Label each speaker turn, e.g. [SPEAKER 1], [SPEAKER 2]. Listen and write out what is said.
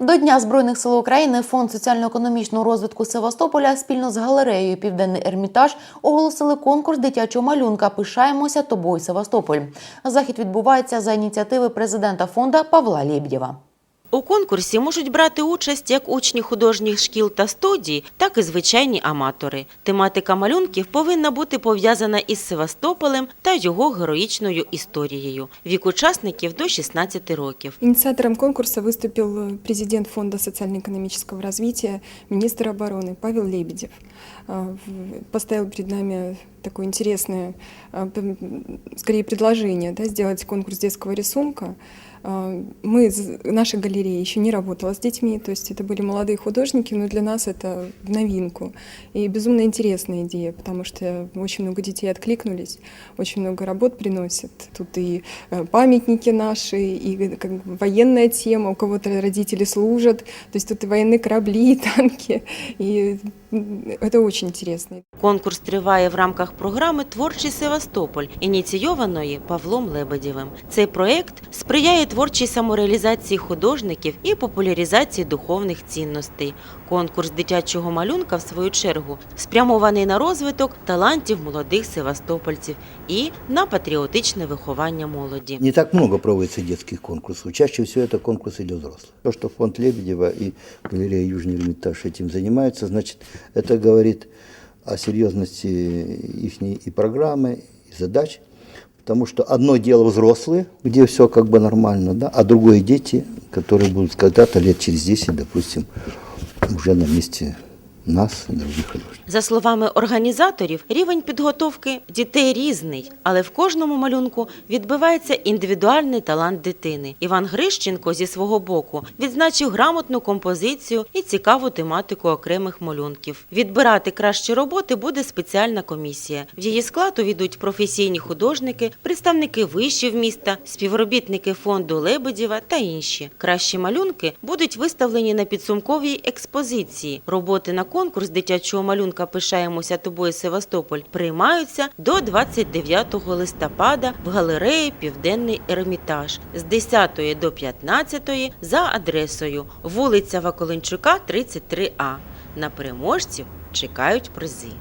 [SPEAKER 1] До Дня Збройних сил України Фонд соціально-економічного розвитку Севастополя спільно з галереєю Південний Ермітаж оголосили конкурс дитячого малюнка Пишаємося тобою, Севастополь. Захід відбувається за ініціативи президента фонду Павла Лєбєва.
[SPEAKER 2] У конкурсі можуть брати участь як учні художніх шкіл та студій, так і звичайні аматори. Тематика малюнків повинна бути пов'язана із Севастополем та його героїчною історією. Вік учасників до 16 років.
[SPEAKER 3] Инициатором конкурса выступил президент Фонда социально-экономического развития, министр обороны Павел Лебедев. А, в- Поставил перед нами такое интересное, а, п- скорее, предложение да, сделать конкурс детского рисунка. А, Мы, з- наша галерея еще не работала с детьми, то есть это были молодые художники, но для нас это в новинку. И безумно интересная идея, потому что очень много детей откликнулись, очень много работ приносят. Тут и э, памятники наши, и э, как бы военная тема, у кого-то родители служат, то есть тут и военные корабли, и танки, и м, это очень интересно.
[SPEAKER 2] Конкурс триває в рамках програми Творчий Севастополь, ініційованої Павлом Лебедєвим. Цей проект сприяє творчій самореалізації художників і популяризації духовних цінностей. Конкурс дитячого малюнка, в свою чергу, спрямований на розвиток талантів молодих севастопольців і на патріотичне виховання молоді.
[SPEAKER 4] Не так много проводится детских конкурсов. Чаще всего это конкурсы для взрослых. То, что фонд Лебедева и галерея Южный Эрмитаж этим занимаются, значит, это говорит о серьезности их и программы, и задач. Потому что одно дело взрослые, где все как бы нормально, да, а другое дети, которые будут когда-то лет через 10, допустим, уже на месте нас и других художников.
[SPEAKER 2] За словами організаторів, рівень підготовки дітей різний, але в кожному малюнку відбивається індивідуальний талант дитини. Іван Грищенко зі свого боку відзначив грамотну композицію і цікаву тематику окремих малюнків. Відбирати кращі роботи буде спеціальна комісія. В її склад увійдуть професійні художники, представники вишів міста, співробітники фонду Лебедєва та інші. Кращі малюнки будуть виставлені на підсумковій експозиції. Роботи на конкурс дитячого малюнка Пишаємося тобою Севастополь приймаються до 29 листопада в галереї Південний Ермітаж з 10 до 15 за адресою вулиця Ваколенчука, 33А. На переможців чекають призи.